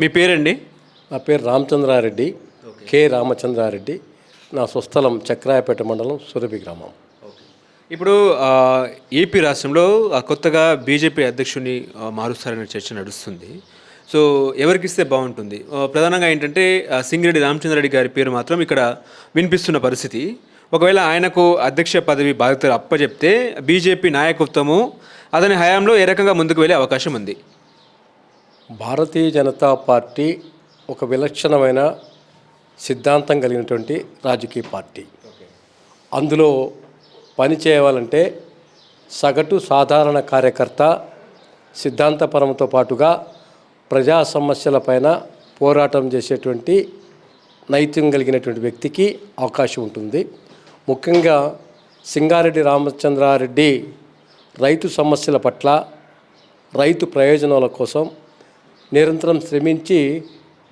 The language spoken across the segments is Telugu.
మీ పేరండి? నా పేరు రామచంద్రారెడ్డి కె. రామచంద్రారెడ్డి. నా స్వస్థలం చక్రాయపేట మండలం సురభి గ్రామం. ఇప్పుడు ఏపీ రాష్ట్రంలో కొత్తగా బీజేపీ అధ్యక్షుడిని మారుస్తారనే చర్చ నడుస్తుంది. సో ఎవరికి ఇస్తే బాగుంటుంది ప్రధానంగా ఏంటంటే సింగిరెడ్డి రామచంద్రరెడ్డి గారి పేరు మాత్రం ఇక్కడ వినిపిస్తున్న పరిస్థితి. ఒకవేళ ఆయనకు అధ్యక్ష పదవి బాధ్యతలు అప్పచెప్తే బీజేపీ నాయకత్వము అతని హయాంలో ఏ రకంగా ముందుకు వెళ్ళే అవకాశం ఉంది? భారతీయ జనతా పార్టీ ఒక విలక్షణమైన సిద్ధాంతం కలిగినటువంటి రాజకీయ పార్టీ. అందులో పని చేయాలంటే సగటు సాధారణ కార్యకర్త సిద్ధాంతపరంతో పాటుగా ప్రజా సమస్యలపైన పోరాటం చేసేటువంటి నైతికం కలిగినటువంటి వ్యక్తికి అవకాశం ఉంటుంది. ముఖ్యంగా సింగారెడ్డి రామచంద్రారెడ్డి రైతు సమస్యల పట్ల రైతు ప్రయోజనాల కోసం నిరంతరం శ్రమించి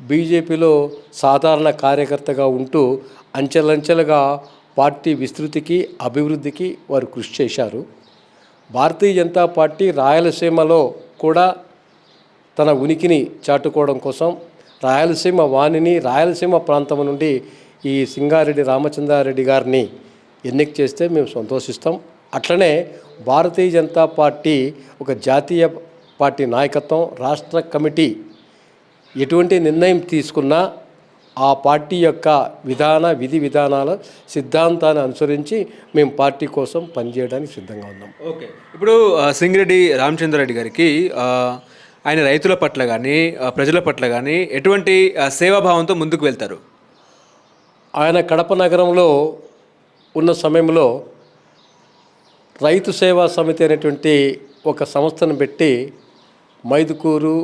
బీజేపీలో సాధారణ కార్యకర్తగా ఉంటూ అంచెలంచెలుగా పార్టీ విస్తృతికి అభివృద్ధికి వారు కృషి చేశారు. భారతీయ జనతా పార్టీ రాయలసీమలో కూడా తన ఉనికిని చాటుకోవడం కోసం రాయలసీమ వాణిని రాయలసీమ ప్రాంతం నుండి ఈ సింగారెడ్డి రామచంద్రారెడ్డి గారిని ఎన్నిక చేస్తే మేము సంతోషిస్తాం. అట్లనే భారతీయ జనతా పార్టీ ఒక జాతీయ పార్టీ నాయకత్వం రాష్ట్ర కమిటీ ఎటువంటి నిర్ణయం తీసుకున్నా ఆ పార్టీ యొక్క విధాన విధి విధానాల సిద్ధాంతాన్ని అనుసరించి మేము పార్టీ కోసం పనిచేయడానికి సిద్ధంగా ఉన్నాం. ఓకే. ఇప్పుడు సింగిరెడ్డి రామచంద్రారెడ్డి గారికి ఆయన రైతుల పట్ల కానీ ప్రజల పట్ల కానీ ఎటువంటి సేవాభావంతో ముందుకు వెళ్తారు? ఆయన కడప నగరంలో ఉన్న సమయంలో రైతు సేవా సమితి అనేటువంటి ఒక సంస్థను పెట్టి మైదుకూరు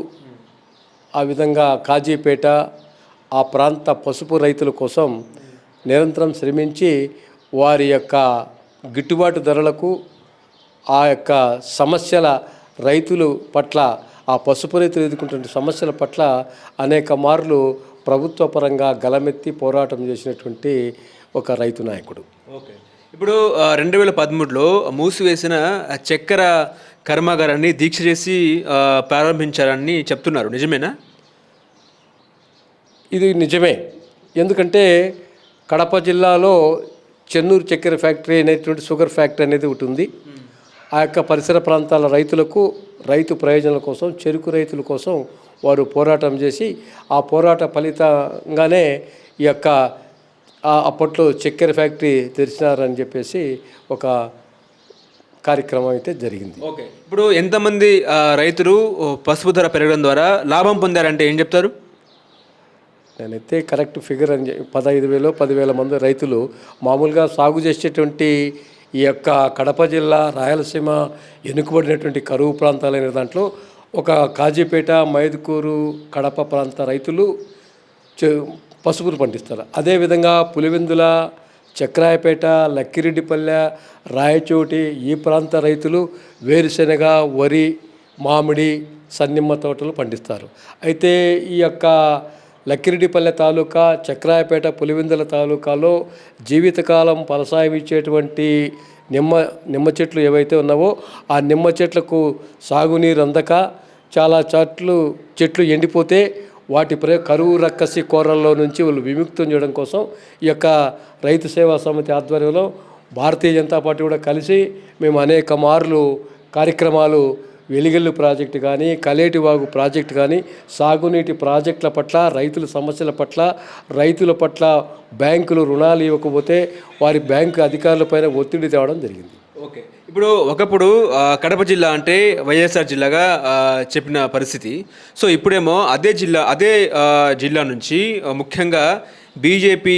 ఆ విధంగా కాజీపేట ఆ ప్రాంత పసుపు రైతుల కోసం నిరంతరం శ్రమించి వారి యొక్క గిట్టుబాటు ధరలకు ఆ యొక్క సమస్యల రైతులు పట్ల ఆ పసుపు రైతులు ఎదుర్కొంటున్న సమస్యల పట్ల అనేక మార్లు ప్రభుత్వ పరంగా గలమెత్తి పోరాటం చేసినటువంటి ఒక రైతు నాయకుడు. ఓకే. ఇప్పుడు రెండు వేల పదమూడులో మూసివేసిన చక్కెర కర్మాగారాన్ని దీక్ష చేసి ప్రారంభించారని చెప్తున్నారు. నిజమేనా? ఇది నిజమే. ఎందుకంటే కడప జిల్లాలో చెన్నూరు చక్కెర ఫ్యాక్టరీ అనేటువంటి షుగర్ ఫ్యాక్టరీ అనేది ఒకటి ఉంది. ఆ యొక్క పరిసర ప్రాంతాల రైతులకు రైతు ప్రయోజనాల కోసం చెరుకు రైతుల కోసం వారు పోరాటం చేసి ఆ పోరాట ఫలితంగానే ఈ యొక్క అప్పట్లో చక్కెర ఫ్యాక్టరీ తెరిచినారని చెప్పేసి ఒక కార్యక్రమం అయితే జరిగింది. ఓకే. ఇప్పుడు ఎంతమంది రైతులు పసుపు ధర పెరగడం ద్వారా లాభం పొందారంటే ఏం చెప్తారు? నేనైతే కరెక్ట్ ఫిగర్ అని చెప్పి పదహైదు వేలు పదివేల మంది రైతులు మామూలుగా సాగు చేసేటువంటి ఈ యొక్క కడప జిల్లా రాయలసీమ ఎన్నుకబడినటువంటి కరువు ప్రాంతాలైన దాంట్లో ఒక కాజీపేట మైదుకూరు కడప ప్రాంత రైతులు పసుపును పండిస్తారు. అదేవిధంగా పులివెందుల చక్రాయపేట లక్కిరెడ్డిపల్లె రాయచోటి ఈ ప్రాంత రైతులు వేరుశెనగ వరి మామిడి సన్నిమ్మ తోటలు పండిస్తారు. అయితే ఈ యొక్క లక్కిరెడ్డిపల్లె తాలూకా చక్రాయపేట పులివెందుల తాలూకాలో జీవితకాలం ఫలసాయం ఇచ్చేటువంటి నిమ్మ నిమ్మ చెట్లు ఏవైతే ఉన్నావో ఆ నిమ్మ చెట్లకు సాగునీరు అందక చాలా చెట్లు చెట్లు ఎండిపోతే వాటి ప్ర కరువు రక్కసి కోరల్లో నుంచి వాళ్ళు విముక్తం చేయడం కోసం ఈ యొక్క రైతు సేవా సమితి ఆధ్వర్యంలో భారతీయ జనతా పార్టీ కూడా కలిసి మేము అనేక మార్లు కార్యక్రమాలు వెలిగల్లు ప్రాజెక్టు కానీ కలేటివాగు ప్రాజెక్టు కానీ సాగునీటి ప్రాజెక్టుల పట్ల రైతుల సమస్యల పట్ల రైతుల పట్ల బ్యాంకులు రుణాలు ఇవ్వకపోతే వారి బ్యాంకు అధికారులపైన ఒత్తిడి తేవడం జరిగింది. ఓకే. ఇప్పుడు ఒకప్పుడు కడప జిల్లా అంటే వైఎస్ఆర్ జిల్లాగా చెప్పిన పరిస్థితి. సో ఇప్పుడేమో అదే జిల్లా అదే జిల్లా నుంచి ముఖ్యంగా బీజేపీ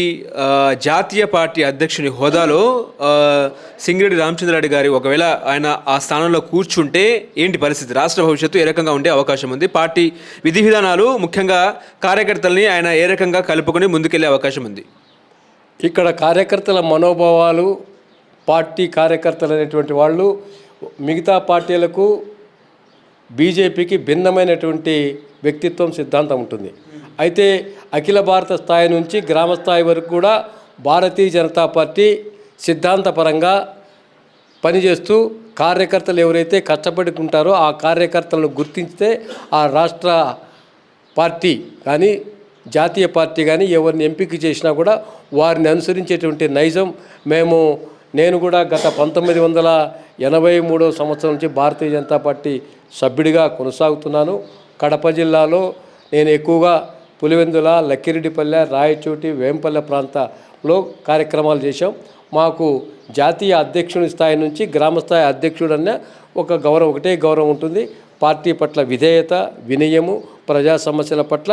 జాతీయ పార్టీ అధ్యక్షుని హోదాలో సింగిరెడ్డి రామచంద్రారెడ్డి గారి ఒకవేళ ఆయన ఆ స్థానంలో కూర్చుంటే ఏంటి పరిస్థితి? రాష్ట్ర భవిష్యత్తు ఏ రకంగా ఉండే అవకాశం ఉంది? పార్టీ విధి విధానాలు ముఖ్యంగా కార్యకర్తల్ని ఆయన ఏ రకంగా కలుపుకొని ముందుకెళ్ళే అవకాశం ఉంది? ఇక్కడ కార్యకర్తల మనోభావాలు పార్టీ కార్యకర్తలు అనేటువంటి వాళ్ళు మిగతా పార్టీలకు బీజేపీకి భిన్నమైనటువంటి వ్యక్తిత్వం సిద్ధాంతం ఉంటుంది. అయితే అఖిల భారత స్థాయి నుంచి గ్రామ స్థాయి వరకు కూడా భారతీయ జనతా పార్టీ సిద్ధాంతపరంగా పనిచేస్తూ కార్యకర్తలు ఎవరైతే కష్టపడుకుంటారో ఆ కార్యకర్తలను గుర్తించితే ఆ రాష్ట్ర పార్టీ కానీ జాతీయ పార్టీ కానీ ఎవరిని ఎంపిక చేసినా కూడా వారిని అనుసరించేటువంటి నైజం మేము నేను కూడా గత పంతొమ్మిది వందల ఎనభై మూడో సంవత్సరం నుంచి భారతీయ జనతా పార్టీ సభ్యుడిగా కొనసాగుతున్నాను. కడప జిల్లాలో నేను ఎక్కువగా పులివెందుల లక్కిరెడ్డిపల్లె రాయచోటి వేంపల్లె ప్రాంతంలో కార్యక్రమాలు చేశాం. మాకు జాతీయ అధ్యక్షుని స్థాయి నుంచి గ్రామ స్థాయి అధ్యక్షుడన్న ఒక గౌరవం ఒకటే గౌరవం ఉంటుంది. పార్టీ పట్ల విధేయత వినయము ప్రజా సమస్యల పట్ల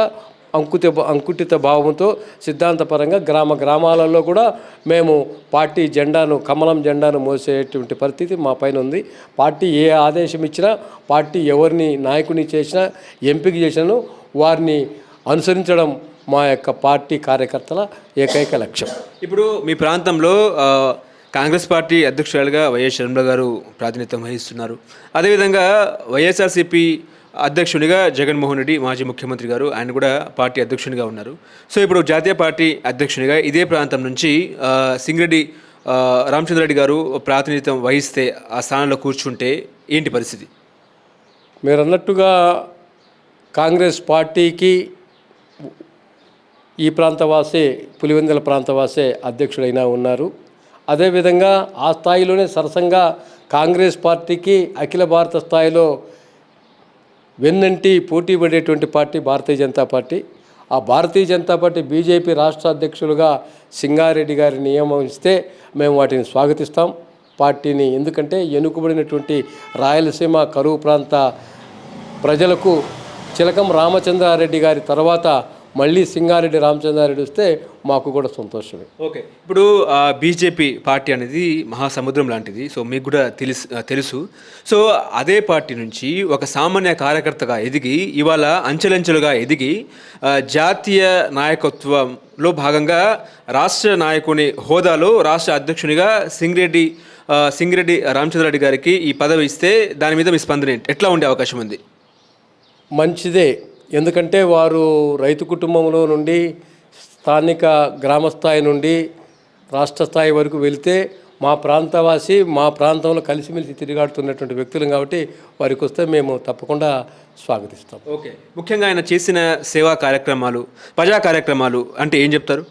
అంకుత అంకుటిత భావంతో సిద్ధాంతపరంగా గ్రామ గ్రామాలలో కూడా మేము పార్టీ జెండాను కమలం జెండాను మోసేటువంటి పరిస్థితి మా పైన ఉంది. పార్టీ ఏ ఆదేశం ఇచ్చినా పార్టీ ఎవరిని నాయకుని చేసినా ఎంపిక చేసినాను వారిని అనుసరించడం మా యొక్క పార్టీ కార్యకర్తల ఏకైక లక్ష్యం. ఇప్పుడు మీ ప్రాంతంలో కాంగ్రెస్ పార్టీ అధ్యక్షురాలుగా వైఎస్ షర్మిల గారు ప్రాతినిధ్యం వహిస్తున్నారు. అదేవిధంగా వైఎస్ఆర్సీపీ అధ్యక్షునిగా జగన్మోహన్ రెడ్డి మాజీ ముఖ్యమంత్రి గారు ఆయన కూడా పార్టీ అధ్యక్షునిగా ఉన్నారు. సో ఇప్పుడు జాతీయ పార్టీ అధ్యక్షునిగా ఇదే ప్రాంతం నుంచి సింగరెడ్డి రామచంద్రరెడ్డి గారు ప్రాతినిధ్యం వహిస్తే ఆ స్థానంలో కూర్చుంటే ఏంటి పరిస్థితి? మీరు అన్నట్టుగా కాంగ్రెస్ పార్టీకి ఈ ప్రాంతవాసే పులివెందుల ప్రాంతవాసే అధ్యక్షుడైనా ఉన్నారు. అదేవిధంగా ఆ స్థాయిలోనే సరసంగా కాంగ్రెస్ పార్టీకి అఖిల భారత స్థాయిలో వెన్నంటి పోటీ పడేటువంటి పార్టీ భారతీయ జనతా పార్టీ. ఆ భారతీయ జనతా పార్టీ బీజేపీ రాష్ట్ర అధ్యక్షులుగా సింగారెడ్డి గారి నియమిస్తే మేము వాటిని స్వాగతిస్తాం. పార్టీని ఎందుకంటే ఎన్నుకబడినటువంటి రాయలసీమ కరువు ప్రాంత ప్రజలకు చిలకం రామచంద్రారెడ్డి గారి తర్వాత మళ్ళీ సింగారెడ్డి రామచంద్రారెడ్డి వస్తే మాకు కూడా సంతోషమే. ఓకే. ఇప్పుడు బీజేపీ పార్టీ అనేది మహాసముద్రం లాంటిది. సో మీకు కూడా తెలుసు తెలుసు. సో అదే పార్టీ నుంచి ఒక సామాన్య కార్యకర్తగా ఎదిగి ఇవాళ అంచెలంచెలుగా ఎదిగి జాతీయ నాయకత్వంలో భాగంగా రాష్ట్ర నాయకుని హోదాలో రాష్ట్ర అధ్యక్షునిగా సింగిరెడ్డి సింగిరెడ్డి రామచంద్రారెడ్డి గారికి ఈ పదవి ఇస్తే దాని మీద మీ స్పందన ఏంటి? ఎట్లా ఉండే అవకాశం ఉంది? మంచిదే. ఎందుకంటే వారు రైతు కుటుంబంలో నుండి స్థానిక గ్రామ స్థాయి నుండి రాష్ట్ర స్థాయి వరకు వెళితే మా ప్రాంతవాసి మా ప్రాంతంలో కలిసిమెలిసి తిరిగాడుతున్నటువంటి వ్యక్తులు కాబట్టి వారికి వస్తే మేము తప్పకుండా స్వాగతిస్తాం. ఓకే. ముఖ్యంగా ఆయన చేసిన సేవా కార్యక్రమాలు ప్రజా కార్యక్రమాలు అంటే ఏం చెప్తారు?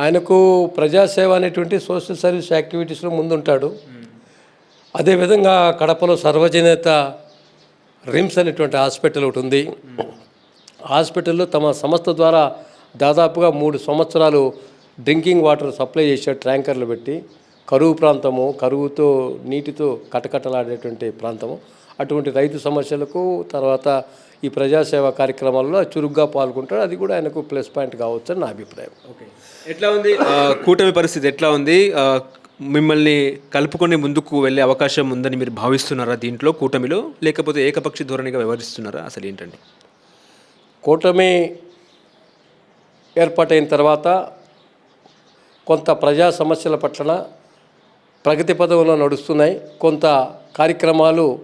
ఆయనకు ప్రజాసేవ అనేటువంటి సోషల్ సర్వీస్ యాక్టివిటీస్లో ముందుంటాడు. అదేవిధంగా కడపలో సర్వజనేత రిమ్స్ అనేటువంటి హాస్పిటల్ ఒకటి ఉంది. హాస్పిటల్లో తమ సంస్థ ద్వారా దాదాపుగా మూడు సంవత్సరాలు డ్రింకింగ్ వాటర్ సప్లై చేసే ట్యాంకర్లు పెట్టి కరువు ప్రాంతము కరువుతో నీటితో కటకటలాడేటువంటి ప్రాంతము. అటువంటి రైతు సమస్యలకు తర్వాత ఈ ప్రజాసేవ కార్యక్రమాల్లో చురుగ్గా పాల్గొంటాడు. అది కూడా ఆయనకు ప్లస్ పాయింట్ కావచ్చు అని నా అభిప్రాయం. ఓకే. ఎట్లా ఉంది? కూటమి పరిస్థితి ఎట్లా ఉంది? మిమ్మల్ని కలుపుకొని ముందుకు వెళ్ళే అవకాశం ఉందని మీరు భావిస్తున్నారా దీంట్లో కూటమిలో? లేకపోతే ఏకపక్షి ధోరణిగా వ్యవహరిస్తున్నారా? అసలు ఏంటండి? కూటమి ఏర్పాటైన తర్వాత కొంత ప్రజా సమస్యల పట్ల ప్రగతి పదంలో నడుస్తున్నాయి. కొంత కార్యక్రమాలు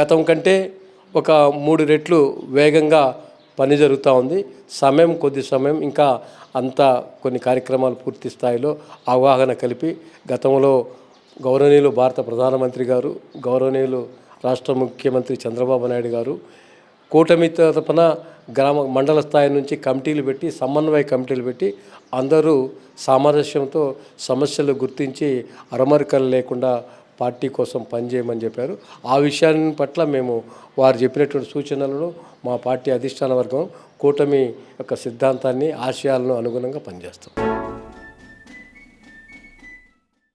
గతం కంటే ఒక మూడు రెట్లు వేగంగా పని జరుగుతూ ఉంది. సమయం కొద్ది సమయం ఇంకా అంత కొన్ని కార్యక్రమాలు పూర్తి స్థాయిలో అవగాహన కలిపి గతంలో గౌరవనీయులు భారత ప్రధానమంత్రి గారు గౌరవనీయులు రాష్ట్ర ముఖ్యమంత్రి చంద్రబాబు నాయుడు గారు కూటమి తరపున గ్రామ మండల స్థాయి నుంచి కమిటీలు పెట్టి సమన్వయ కమిటీలు పెట్టి అందరూ సామరస్యంతో సమస్యలు గుర్తించి అరమరికలు లేకుండా పార్టీ కోసం పనిచేయమని చెప్పారు. ఆ విషయాన్ని పట్ల మేము వారు చెప్పినటువంటి సూచనలను మా పార్టీ అధిష్టాన వర్గం కూటమి యొక్క సిద్ధాంతాన్ని ఆశయాలను అనుగుణంగా పనిచేస్తాం.